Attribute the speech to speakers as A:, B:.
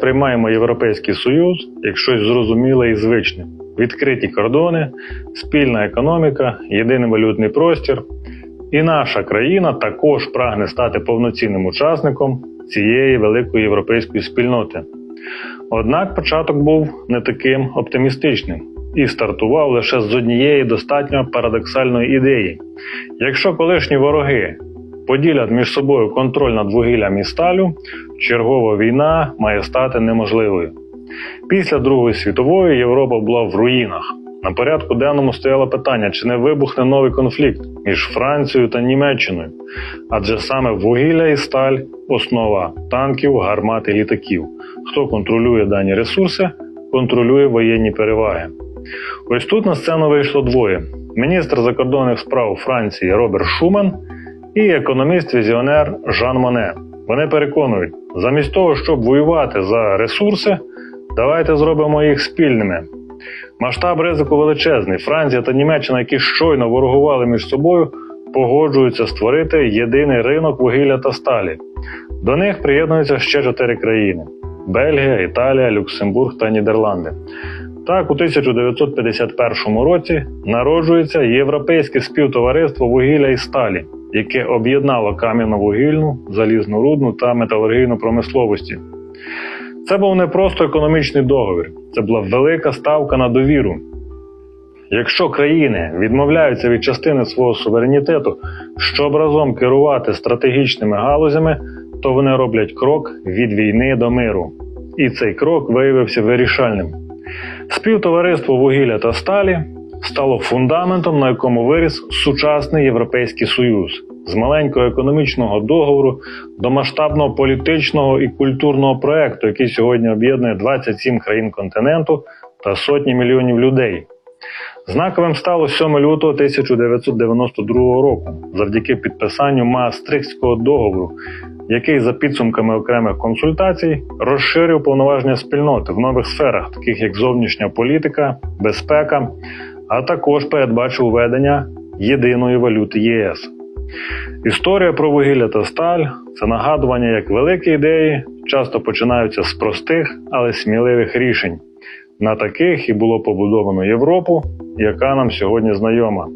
A: Приймаємо Європейський Союз як щось зрозуміле і звичне. Відкриті кордони, спільна економіка, єдиний валютний простір. І наша країна також прагне стати повноцінним учасником цієї великої європейської спільноти. Однак початок був не таким оптимістичним і стартував лише з однієї достатньо парадоксальної ідеї. Якщо колишні вороги поділять між собою контроль над вугіллям і сталю, чергова війна має стати неможливою. Після Другої світової Європа була в руїнах. На порядку денному стояло питання, чи не вибухне новий конфлікт між Францією та Німеччиною, адже саме вугілля і сталь основа танків, гармат і літаків. Хто контролює дані ресурси, контролює воєнні переваги. Ось тут на сцену вийшло двоє: міністр закордонних справ Франції Роберт Шуман і економіст-візіонер Жан Моне. Вони переконують, замість того, щоб воювати за ресурси, давайте зробимо їх спільними. Масштаб ризику величезний. Франція та Німеччина, які щойно ворогували між собою, погоджуються створити єдиний ринок вугілля та сталі. До них приєднуються ще чотири країни: Бельгія, Італія, Люксембург та Нідерланди. Так, у 1951 році народжується Європейське співтовариство вугілля і сталі, яке об'єднало кам'яно-вугільну, залізнорудну та металургійну промисловості. Це був не просто економічний договір, це була велика ставка на довіру. Якщо країни відмовляються від частини свого суверенітету, щоб разом керувати стратегічними галузями, то вони роблять крок від війни до миру. І цей крок виявився вирішальним. Співтовариство вугілля та сталі стало фундаментом, на якому виріс сучасний Європейський Союз з маленького економічного договору до масштабного політичного і культурного проекту, який сьогодні об'єднує 27 країн континенту та сотні мільйонів людей. Знаковим стало 7 лютого 1992 року завдяки підписанню Маастрихтського договору, який за підсумками окремих консультацій розширив повноваження спільноти в нових сферах, таких як зовнішня політика, безпека, а також передбачив введення єдиної валюти ЄС. Історія про вугілля та сталь це нагадування, як великі ідеї часто починаються з простих, але сміливих рішень. На таких і було побудовано Європу, яка нам сьогодні знайома.